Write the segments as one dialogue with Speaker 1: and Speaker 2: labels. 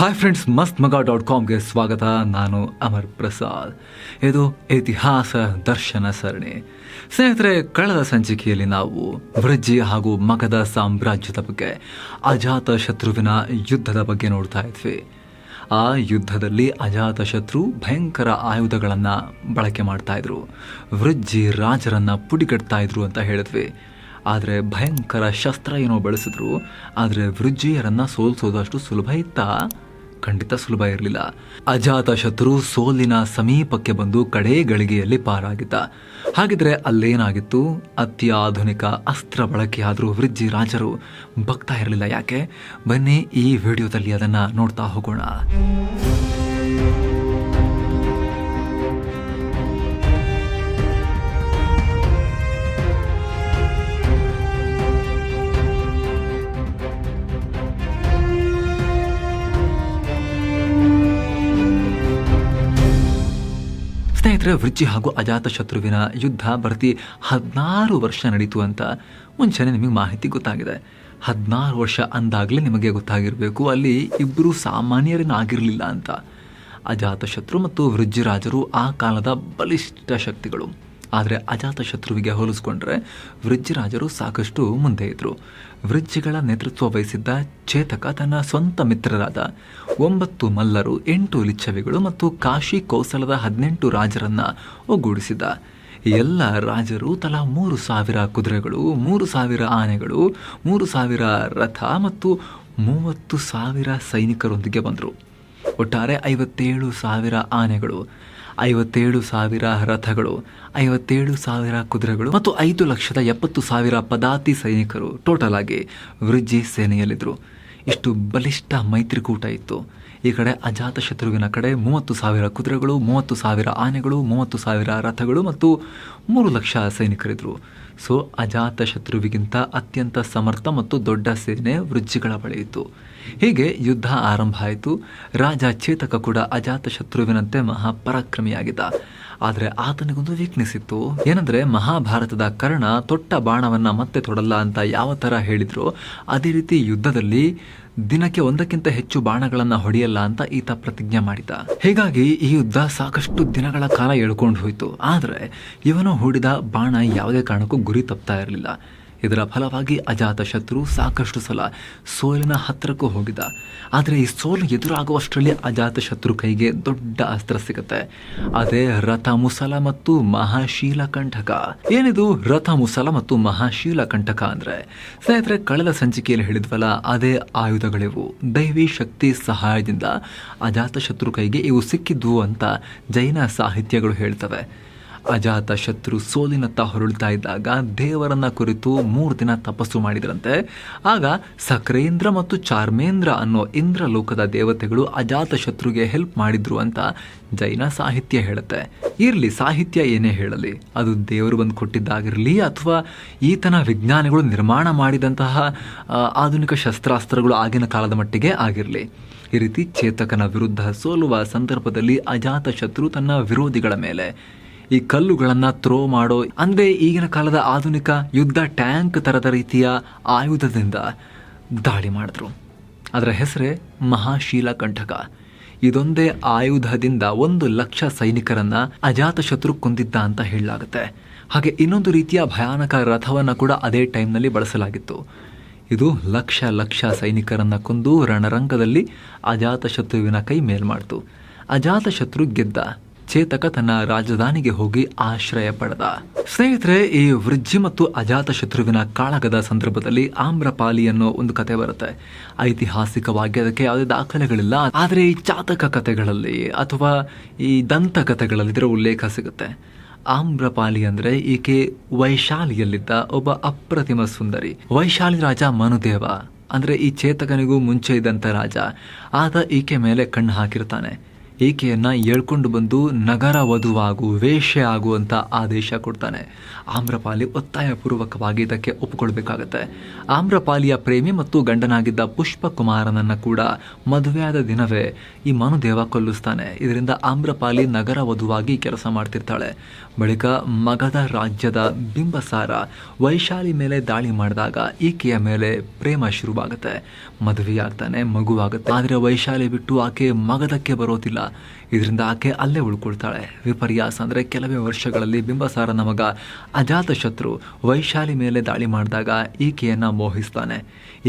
Speaker 1: Hi friends ಮಸ್ತ್ ಮಗ dot ಕಾಮ್ಗೆ ಸ್ವಾಗತ. ನಾನು ಅಮರ್ ಪ್ರಸಾದ್. ಇದು ಇತಿಹಾಸ ದರ್ಶನ ಸರಣಿ. ಸ್ನೇಹಿತರೆ, ಕಳೆದ ಸಂಚಿಕೆಯಲ್ಲಿ ನಾವು ವೃಜ್ಜಿ ಹಾಗೂ ಮಗದ ಸಾಮ್ರಾಜ್ಯದ ಬಗ್ಗೆ, ಅಜಾತ ಶತ್ರುವಿನ ಯುದ್ಧದ ಬಗ್ಗೆ ನೋಡ್ತಾ ಇದ್ವಿ. ಆ ಯುದ್ಧದಲ್ಲಿ ಅಜಾತ ಶತ್ರು ಭಯಂಕರ ಆಯುಧಗಳನ್ನು ಬಳಕೆ ಮಾಡ್ತಾ ಇದ್ರು. ವೃಜ್ಜಿ ರಾಜರನ್ನು ಪುಡಿಗಟ್ತಾ ಇದ್ರು ಅಂತ ಹೇಳಿದ್ವಿ. ಆದರೆ ಭಯಂಕರ ಶಸ್ತ್ರ ಏನೋ ಬಳಸಿದ್ರು. ಆದರೆ ವೃಜ್ಜಿಯರನ್ನು ಸೋಲಿಸೋದಷ್ಟು ಸುಲಭ ಇತ್ತಾ? ಖಂಡಿತ ಸುಲಭ ಇರಲಿಲ್ಲ. ಅಜಾತ ಶತ್ರು ಸೋಲಿನ ಸಮೀಪಕ್ಕೆ ಬಂದು ಕಡೇ ಗಳಿಗೆಯಲ್ಲಿ ಪಾರಾಗಿದ್ದ. ಹಾಗಿದ್ರೆ ಅಲ್ಲೇನಾಗಿತ್ತು? ಅತ್ಯಾಧುನಿಕ ಅಸ್ತ್ರ ಬಳಕೆಯಾದರೂ ವೃಜ್ಜಿ ರಾಜರು ಬಗ್ತಾ ಇರಲಿಲ್ಲ ಯಾಕೆ? ಬನ್ನಿ ಈ ವಿಡಿಯೋದಲ್ಲಿ ಅದನ್ನ ನೋಡ್ತಾ ಹೋಗೋಣ. ಸ್ನೇಹಿತರೆ ವೃಜ್ಜಿ ಹಾಗೂ ಅಜಾತ ಶತ್ರುವಿನ ಯುದ್ಧ ಬರ್ತಿ ಹದಿನಾರು ವರ್ಷ ನಡೀತು ಅಂತ ಮುಂಚೆನೆ ನಿಮಗೆ ಮಾಹಿತಿ ಗೊತ್ತಾಗಿದೆ. ಹದಿನಾರು ವರ್ಷ ಅಂದಾಗಲೇ ನಿಮಗೆ ಗೊತ್ತಾಗಿರಬೇಕು, ಅಲ್ಲಿ ಇಬ್ಬರು ಸಾಮಾನ್ಯರೇನಾಗಿರಲಿಲ್ಲ ಅಂತ. ಅಜಾತ ಶತ್ರು ಮತ್ತು ವೃಜ್ಜಿರಾಜರು ಆ ಕಾಲದ ಬಲಿಷ್ಠ ಶಕ್ತಿಗಳು. ಆದರೆ ಅಜಾತ ಶತ್ರುವಿಗೆ ಹೋಲಿಸ್ಕೊಂಡ್ರೆ ವೃಜ್ಜರಾಜರು ಸಾಕಷ್ಟು ಮುಂದೆ ಇದ್ದರು ವೃಜ್ಜಿಗಳ ನೇತೃತ್ವ ವಹಿಸಿದ್ದ ಚೇತಕ ತನ್ನ ಸ್ವಂತ ಮಿತ್ರರಾದ ಒಂಬತ್ತು ಮಲ್ಲರು, ಎಂಟು ಲಿಚ್ಛವಿಗಳು ಮತ್ತು ಕಾಶಿ ಕೌಸಲದ ಹದಿನೆಂಟು ರಾಜರನ್ನ ಒಗ್ಗೂಡಿಸಿದ್ದ. ಎಲ್ಲ ರಾಜರು ತಲಾ ಮೂರು ಸಾವಿರ ಕುದುರೆಗಳು, ಮೂರು ಸಾವಿರ ಆನೆಗಳು, ಮೂರು ಸಾವಿರ ರಥ ಮತ್ತು ಮೂವತ್ತು ಸಾವಿರ ಸೈನಿಕರೊಂದಿಗೆ ಬಂದರು. ಒಟ್ಟಾರೆ ಐವತ್ತೇಳು ಸಾವಿರ ಆನೆಗಳು. ಐವತ್ತೇಳು ಸಾವಿರ ರಥಗಳು, ಐವತ್ತೇಳು ಸಾವಿರ ಕುದುರೆಗಳು ಮತ್ತು ಐದು ಲಕ್ಷದ ಎಪ್ಪತ್ತು ಸಾವಿರ ಪದಾತಿ ಸೈನಿಕರು ಟೋಟಲ್ ಆಗಿ ವೃಜ್ಜಿ ಸೇನೆಯಲ್ಲಿದ್ದರು ಇಷ್ಟು ಬಲಿಷ್ಠ ಮೈತ್ರಿಕೂಟ ಇತ್ತು. ಈ ಕಡೆ ಅಜಾತ ಶತ್ರುವಿನ ಕಡೆ ಮೂವತ್ತು ಸಾವಿರ ಕುದುರೆಗಳು, ಮೂವತ್ತು ಸಾವಿರ ಆನೆಗಳು, ಮೂವತ್ತು ಸಾವಿರ ರಥಗಳು ಮತ್ತು ಮೂರು ಲಕ್ಷ ಸೈನಿಕರಿದ್ದರು ಸೊ ಅಜಾತ ಶತ್ರುವಿಗಿಂತ ಅತ್ಯಂತ ಸಮರ್ಥ ಮತ್ತು ದೊಡ್ಡ ಸೇನೆ ವೃಜ್ಜಿಗಳ ಬಳಿ ಹೀಗೆ ಯುದ್ಧ ಆರಂಭ ಆಯಿತು. ರಾಜ ಚೇತಕ ಕೂಡ ಅಜಾತ ಶತ್ರುವಿನಂತೆ ಮಹಾಪರಾಕ್ರಮಿಯಾಗಿದ್ದ. ಆದರೆ ಆತನಿಗೊಂದು ವೀಕ್ನೆಸ್ ಇತ್ತು. ಏನಂದ್ರೆ ಮಹಾಭಾರತದ ಕರ್ಣ ತೊಟ್ಟ ಬಾಣವನ್ನ ಮತ್ತೆ ತೊಡಲ್ಲ ಅಂತ ಯಾವ ತರ ಹೇಳಿದ್ರು, ಅದೇ ರೀತಿ ಯುದ್ಧದಲ್ಲಿ ದಿನಕ್ಕೆ ಒಂದಕ್ಕಿಂತ ಹೆಚ್ಚು ಬಾಣಗಳನ್ನ ಹೊಡೆಯಲ್ಲ ಅಂತ ಈತ ಪ್ರತಿಜ್ಞೆ ಮಾಡಿದ. ಹೀಗಾಗಿ ಈ ಯುದ್ಧ ಸಾಕಷ್ಟು ದಿನಗಳ ಕಾಲ ಎಳ್ಕೊಂಡು ಹೋಯಿತು. ಆದರೆ ಇವನು ಹೂಡಿದ ಬಾಣ ಯಾವುದೇ ಕಾರಣಕ್ಕೂ ಗುರಿ ತಪ್ತಾ ಇರಲಿಲ್ಲ. ಇದರ ಫಲವಾಗಿ ಅಜಾತ ಶತ್ರು ಸಾಕಷ್ಟು ಸಲ ಸೋಲಿನ ಹತ್ತಿರಕ್ಕೂ ಹೋಗಿದ್ದ. ಆದರೆ ಈ ಸೋಲು ಎದುರಾಗುವಷ್ಟರಲ್ಲಿ ಅಜಾತ ಶತ್ರು ಕೈಗೆ ದೊಡ್ಡ ಅಸ್ತ್ರ ಸಿಗುತ್ತೆ. ಅದೇ ರಥ ಮುಸಲ ಮತ್ತು ಮಹಾಶೀಲ ಕಂಠಕ ಏನಿದು ರಥ ಮುಸಲ ಮತ್ತು ಮಹಾಶೀಲ ಕಂಠಕ ಅಂದ್ರೆ? ಸ್ನೇಹಿತರೆ, ಕಳೆದ ಸಂಚಿಕೆಯಲ್ಲಿ ಹೇಳಿದ್ವಲ್ಲ, ಅದೇ ಆಯುಧಗಳಿವು. ದೈವಿ ಶಕ್ತಿ ಸಹಾಯದಿಂದ ಅಜಾತ ಶತ್ರು ಕೈಗೆ ಇವು ಸಿಕ್ಕಿದ್ವು ಅಂತ ಜೈನ ಸಾಹಿತ್ಯಗಳು ಹೇಳ್ತವೆ. ಅಜಾತ ಶತ್ರು ಸೋಲಿನತ್ತ ಹೊರಳ್ತಾ ಇದ್ದಾಗ ದೇವರನ್ನ ಕುರಿತು ಮೂರು ದಿನ ತಪಸ್ಸು ಮಾಡಿದ್ರಂತೆ. ಆಗ ಸಕ್ರೇಂದ್ರ ಮತ್ತು ಚಾರ್ಮೇಂದ್ರ ಅನ್ನೋ ಇಂದ್ರ ಲೋಕದ ದೇವತೆಗಳು ಅಜಾತ ಶತ್ರುಗೆ ಹೆಲ್ಪ್ ಮಾಡಿದ್ರು ಅಂತ ಜೈನ ಸಾಹಿತ್ಯ ಹೇಳುತ್ತೆ. ಇರಲಿ, ಸಾಹಿತ್ಯ ಏನೇ ಹೇಳಲಿ, ಅದು ದೇವರು ಬಂದು ಕೊಟ್ಟಿದ್ದಾಗಿರಲಿ ಅಥವಾ ಈತನ ವಿಜ್ಞಾನಿಗಳು ನಿರ್ಮಾಣ ಮಾಡಿದಂತಹ ಆಧುನಿಕ ಶಸ್ತ್ರಾಸ್ತ್ರಗಳು ಆಗಿನ ಕಾಲದ ಮಟ್ಟಿಗೆ ಆಗಿರಲಿ. ಈ ರೀತಿ ಚೇತಕನ ವಿರುದ್ಧ ಸೋಲುವ ಸಂದರ್ಭದಲ್ಲಿ ಅಜಾತ ಶತ್ರು ತನ್ನ ವಿರೋಧಿಗಳ ಮೇಲೆ ಈ ಕಲ್ಲುಗಳನ್ನ ಥ್ರೋ ಮಾಡೋ, ಅಂದ್ರೆ ಈಗಿನ ಕಾಲದ ಆಧುನಿಕ ಯುದ್ಧ ಟ್ಯಾಂಕ್ ತರದ ರೀತಿಯ ಆಯುಧದಿಂದ ದಾಳಿ ಮಾಡಿದ್ರು. ಅದರ ಹೆಸರೇ ಮಹಾಶೀಲ ಕಂಠಕ ಇದೊಂದೇ ಆಯುಧದಿಂದ ಒಂದು ಲಕ್ಷ ಸೈನಿಕರನ್ನ ಅಜಾತ ಶತ್ರು ಕೊಂದಿದ್ದ ಅಂತ ಹೇಳಲಾಗುತ್ತೆ. ಹಾಗೆ ಇನ್ನೊಂದು ರೀತಿಯ ಭಯಾನಕ ರಥವನ್ನು ಕೂಡ ಅದೇ ಟೈಮ್ನಲ್ಲಿ ಬಳಸಲಾಗಿತ್ತು. ಇದು ಲಕ್ಷ ಲಕ್ಷ ಸೈನಿಕರನ್ನ ಕೊಂದು ರಣರಂಗದಲ್ಲಿ ಅಜಾತ ಶತ್ರುವಿನ ಕೈ ಮೇಲ್ಮಾಡ್ತು. ಅಜಾತ ಶತ್ರು ಗೆದ್ದ. ಚೇತಕ ತನ್ನ ರಾಜಧಾನಿಗೆ ಹೋಗಿ ಆಶ್ರಯ ಪಡೆದ. ಸ್ನೇಹಿತರೆ, ಈ ವೃಜ್ಜಿ ಮತ್ತು ಅಜಾತ ಶತ್ರುವಿನ ಕಾಳಗದ ಸಂದರ್ಭದಲ್ಲಿ ಆಮ್ರಪಾಲಿ ಅನ್ನೋ ಒಂದು ಕತೆ ಬರುತ್ತೆ. ಐತಿಹಾಸಿಕವಾಗಿ ಅದಕ್ಕೆ ಯಾವುದೇ ದಾಖಲೆಗಳಿಲ್ಲ, ಆದರೆ ಈ ಚಾತಕ ಕಥೆಗಳಲ್ಲಿ ಅಥವಾ ಈ ದಂತ ಕಥೆಗಳಲ್ಲಿ ಇದರ ಉಲ್ಲೇಖ ಸಿಗುತ್ತೆ. ಆಮ್ರಪಾಲಿ ಅಂದ್ರೆ ಈಕೆ ವೈಶಾಲಿಯಲ್ಲಿದ್ದ ಒಬ್ಬ ಅಪ್ರತಿಮ ಸುಂದರಿ. ವೈಶಾಲಿ ರಾಜ ಮನುದೇವ ಅಂದ್ರೆ ಈ ಚೇತಕನಿಗೂ ಮುಂಚೆ ಇದ್ದಂಥ ರಾಜ. ಆತ ಈಕೆ ಮೇಲೆ ಕಣ್ಣು ಹಾಕಿರ್ತಾನೆ. ಈಕೆಯನ್ನ ಹೇಳ್ಕೊಂಡು ಬಂದು ನಗರ ವಧುವಾಗು, ವೇಶ್ಯೆ ಆಗುವಂತ ಆದೇಶ ಕೊಡ್ತಾನೆ. ಆಮ್ರಪಾಲಿ ಒತ್ತಾಯಪೂರ್ವಕವಾಗಿ ಇದಕ್ಕೆ ಒಪ್ಪಿಕೊಳ್ಬೇಕಾಗತ್ತೆ ಆಮ್ರಪಾಲಿಯ ಪ್ರೇಮಿ ಮತ್ತು ಗಂಡನಾಗಿದ್ದ ಪುಷ್ಪಕುಮಾರನನ್ನ ಕೂಡ ಮದುವೆಯಾದ ದಿನವೇ ಈ ಮನುದೇವ ಕೊಲ್ಲಿಸ್ತಾನೆ. ಇದರಿಂದ ಆಮ್ರಪಾಲಿ ನಗರ ವಧುವಾಗಿ ಕೆಲಸ ಮಾಡ್ತಿರ್ತಾಳೆ. ಬಳಿಕ ಮಗದ ರಾಜ್ಯದ ಬಿಂಬಸಾರ ವೈಶಾಲಿ ಮೇಲೆ ದಾಳಿ ಮಾಡಿದಾಗ ಈಕೆಯ ಮೇಲೆ ಪ್ರೇಮ ಶುರುವಾಗುತ್ತೆ. ಮದುವೆಯಾಗ್ತಾನೆ, ಮಗುವಾಗುತ್ತೆ. ಆದರೆ ವೈಶಾಲಿ ಬಿಟ್ಟು ಆಕೆ ಮಗದಕ್ಕೆ ಬರೋದಿಲ್ಲ. ಇದರಿಂದ ಆಕೆ ಅಲ್ಲೇ ಉಳ್ಕೊಳ್ತಾಳೆ. ವಿಪರ್ಯಾಸ ಅಂದರೆ ಕೆಲವೇ ವರ್ಷಗಳಲ್ಲಿ ಬಿಂಬಸಾರನ ಮಗ ಅಜಾತಶತ್ರು ವೈಶಾಲಿ ಮೇಲೆ ದಾಳಿ ಮಾಡಿದಾಗ ಈಕೆಯನ್ನು ಮೋಹಿಸ್ತಾನೆ.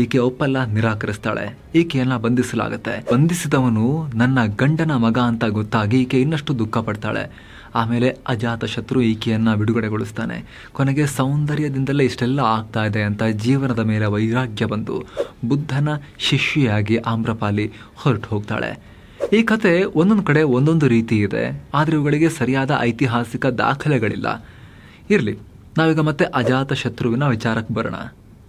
Speaker 1: ಈಕೆ ಒಪ್ಪಲ್ಲ, ನಿರಾಕರಿಸ್ತಾಳೆ. ಈಕೆಯನ್ನು ಬಂಧಿಸಲಾಗುತ್ತೆ. ಬಂಧಿಸಿದವನು ನನ್ನ ಗಂಡನ ಮಗ ಅಂತ ಗೊತ್ತಾಗಿ ಈಕೆ ಇನ್ನಷ್ಟು ದುಃಖ ಪಡ್ತಾಳೆ. ಆಮೇಲೆ ಅಜಾತ ಶತ್ರು ಈಕೆಯನ್ನು ಬಿಡುಗಡೆಗೊಳಿಸ್ತಾನೆ. ಕೊನೆಗೆ ಸೌಂದರ್ಯದಿಂದಲೇ ಇಷ್ಟೆಲ್ಲ ಆಗ್ತಾ ಇದೆ ಅಂತ ಜೀವನದ ಮೇಲೆ ವೈರಾಗ್ಯ ಬಂದು ಬುದ್ಧನ ಶಿಷ್ಯೆಯಾಗಿ ಆಮ್ರಪಾಲಿ ಹೊರಟು ಹೋಗ್ತಾಳೆ. ಈ ಕತೆ ಒಂದೊಂದು ಕಡೆ ಒಂದೊಂದು ರೀತಿ ಇದೆ. ಆದರೆ ಇವುಗಳಿಗೆ ಸರಿಯಾದ ಐತಿಹಾಸಿಕ ದಾಖಲೆಗಳಿಲ್ಲ. ಇರಲಿ, ನಾವೀಗ ಮತ್ತೆ ಅಜಾತ ಶತ್ರುವಿನ ವಿಚಾರಕ್ಕೆ ಬರೋಣ.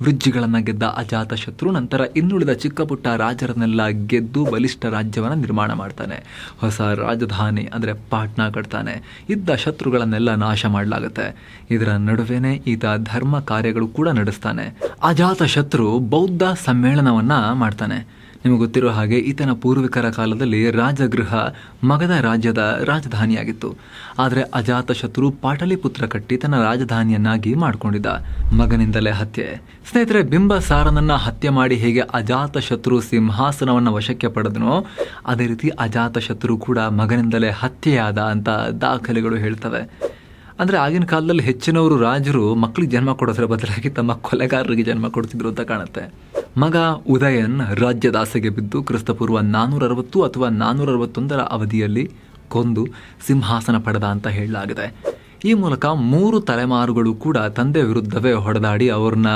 Speaker 1: ವೃಜ್ಜಿಗಳನ್ನು ಗೆದ್ದ ಅಜಾತ ಶತ್ರು ನಂತರ ಇನ್ನುಳಿದ ಚಿಕ್ಕ ಪುಟ್ಟ ರಾಜರನ್ನೆಲ್ಲ ಗೆದ್ದು ಬಲಿಷ್ಠ ರಾಜ್ಯವನ್ನ ನಿರ್ಮಾಣ ಮಾಡ್ತಾನೆ. ಹೊಸ ರಾಜಧಾನಿ ಅಂದರೆ ಪಾಟ್ನಾ ಕಟ್ತಾನೆ. ಇದ್ದ ಶತ್ರುಗಳನ್ನೆಲ್ಲ ನಾಶ ಮಾಡಲಾಗುತ್ತೆ. ಇದರ ನಡುವೆನೇ ಈತ ಧರ್ಮ ಕಾರ್ಯಗಳು ಕೂಡ ನಡೆಸ್ತಾನೆ. ಅಜಾತ ಶತ್ರು ಬೌದ್ಧ ಸಮ್ಮೇಳನವನ್ನ ಮಾಡ್ತಾನೆ. ನಿಮಗೆ ಗೊತ್ತಿರೋ ಹಾಗೆ ಈತನ ಪೂರ್ವಿಕರ ಕಾಲದಲ್ಲಿ ರಾಜಗೃಹ ಮಗಧ ರಾಜ್ಯದ ರಾಜಧಾನಿಯಾಗಿತ್ತು. ಆದರೆ ಅಜಾತ ಶತ್ರು ಪಾಟಲಿಪುತ್ರ ಕಟ್ಟಿ ತನ್ನ ರಾಜಧಾನಿಯನ್ನಾಗಿ ಮಾಡಿಕೊಂಡಿದ್ದ. ಮಗನಿಂದಲೇ ಹತ್ಯೆ. ಸ್ನೇಹಿತರೆ, ಬಿಂಬಸಾರನನ್ನ ಹತ್ಯೆ ಮಾಡಿ ಹೇಗೆ ಅಜಾತ ಶತ್ರು ಸಿಂಹಾಸನವನ್ನ ವಶಕ್ಕೆ ಪಡೆದನೋ, ಅದೇ ರೀತಿ ಅಜಾತ ಶತ್ರು ಕೂಡ ಮಗನಿಂದಲೇ ಹತ್ಯೆಯಾದ ಅಂತ ದಾಖಲೆಗಳು ಹೇಳ್ತವೆ. ಅಂದರೆ ಆಗಿನ ಕಾಲದಲ್ಲಿ ಹೆಚ್ಚಿನವರು ರಾಜರು ಮಕ್ಕಳಿಗೆ ಜನ್ಮ ಕೊಡೋದ್ರ ಬದಲಾಗಿ ತಮ್ಮ ಕೊಲೆಗಾರರಿಗೆ ಜನ್ಮ ಕೊಡ್ತಿದ್ರು ಅಂತ ಕಾಣುತ್ತೆ. ಮಗ ಉದಯನ್ ರಾಜ್ಯದ ಆಸೆಗೆ ಬಿದ್ದು ಕ್ರಿಸ್ತಪೂರ್ವ ನಾನ್ನೂರ ಅರವತ್ತು ಅಥವಾ ನಾನ್ನೂರ ಅರವತ್ತೊಂದರ ಅವಧಿಯಲ್ಲಿ ಕೊಂದು ಸಿಂಹಾಸನ ಪಡೆದ ಅಂತ ಹೇಳಲಾಗಿದೆ. ಈ ಮೂಲಕ ಮೂರು ತಲೆಮಾರುಗಳು ಕೂಡ ತಂದೆ ವಿರುದ್ಧವೇ ಹೊಡೆದಾಡಿ ಅವ್ರನ್ನ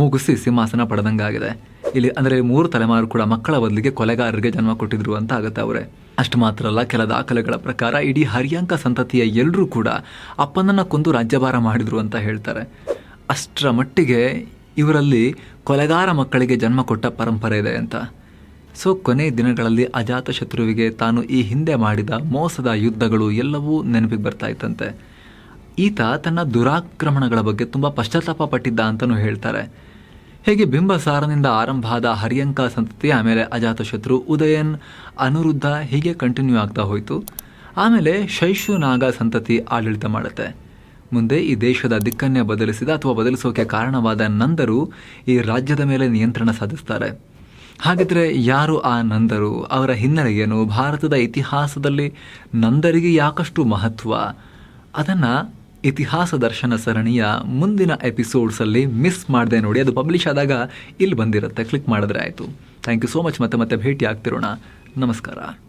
Speaker 1: ಮುಗಿಸಿ ಸಿಂಹಾಸನ ಪಡೆದಂಗಾಗಿದೆ. ಇಲ್ಲಿ ಅಂದರೆ ಮೂರು ತಲೆಮಾರು ಕೂಡ ಮಕ್ಕಳ ಬದಲಿಗೆ ಕೊಲೆಗಾರರಿಗೆ ಜನ್ಮ ಕೊಟ್ಟಿದ್ರು ಅಂತ ಆಗುತ್ತೆ ಅವರೇ. ಅಷ್ಟು ಮಾತ್ರ ಅಲ್ಲ ಕೆಲ ದಾಖಲೆಗಳ ಪ್ರಕಾರ ಇಡೀ ಹರಿಯಾಂಕ ಸಂತತಿಯ ಎಲ್ಲರೂ ಕೂಡ ಅಪ್ಪನನ್ನು ಕೊಂದು ರಾಜ್ಯಭಾರ ಮಾಡಿದರು ಅಂತ ಹೇಳ್ತಾರೆ. ಅಷ್ಟರ ಮಟ್ಟಿಗೆ ಇವರಲ್ಲಿ ಕೊಲೆಗಾರ ಮಕ್ಕಳಿಗೆ ಜನ್ಮ ಕೊಟ್ಟ ಪರಂಪರೆ ಇದೆ ಅಂತ. ಸೊ, ಕೊನೆ ದಿನಗಳಲ್ಲಿ ಅಜಾತ ಶತ್ರುವಿಗೆ ತಾನು ಈ ಹಿಂದೆ ಮಾಡಿದ ಮೋಸದ ಯುದ್ಧಗಳು ಎಲ್ಲವೂ ನೆನಪಿಗೆ ಬರ್ತಾ ಇತ್ತಂತೆ. ಈತ ತನ್ನ ದುರಾಕ್ರಮಣಗಳ ಬಗ್ಗೆ ತುಂಬ ಪಶ್ಚಾತ್ತಾಪ ಪಟ್ಟಿದ್ದ ಅಂತಲೂ ಹೇಳ್ತಾರೆ. ಹೇಗೆ ಬಿಂಬಸಾರನಿಂದ ಆರಂಭ ಆದ ಹರಿಯಂಕ ಸಂತತಿ ಆಮೇಲೆ ಅಜಾತಶತ್ರು ಉದಯನ್ ಅನುರುದ್ಧ ಹೀಗೆ ಕಂಟಿನ್ಯೂ ಆಗ್ತಾ ಹೋಯಿತು. ಆಮೇಲೆ ಶೈಶುನಾಗ ಸಂತತಿ ಆಡಳಿತ ಮಾಡುತ್ತೆ. ಮುಂದೆ ಈ ದೇಶದ ದಿಕ್ಕನ್ನೇ ಬದಲಿಸಿದ ಅಥವಾ ಬದಲಿಸೋಕೆ ಕಾರಣವಾದ ನಂದರು ಈ ರಾಜ್ಯದ ಮೇಲೆ ನಿಯಂತ್ರಣ ಸಾಧಿಸ್ತಾರೆ. ಹಾಗಿದ್ರೆ ಯಾರು ಆ ನಂದರು? ಅವರ ಹಿನ್ನೆಲೆ ಏನು? ಭಾರತದ ಇತಿಹಾಸದಲ್ಲಿ ನಂದರಿಗೆ ಯಾಕಷ್ಟು ಮಹತ್ವ? ಅದನ್ನು ಇತಿಹಾಸ ದರ್ಶನ ಸರಣಿಯ ಮುಂದಿನ ಎಪಿಸೋಡ್ಸಲ್ಲಿ ಮಿಸ್ ಮಾಡಿದೆ ನೋಡಿ, ಅದು ಪಬ್ಲಿಷ್ ಆದಾಗ ಇಲ್ಲಿ ಬಂದಿರುತ್ತೆ. ಕ್ಲಿಕ್ ಮಾಡಿದ್ರೆ ಆಯಿತು. ಥ್ಯಾಂಕ್ ಯು ಸೋ ಮಚ್ ಮತ್ತೆ ಮತ್ತೆ ಭೇಟಿ ಆಗ್ತಿರೋಣ ನಮಸ್ಕಾರ.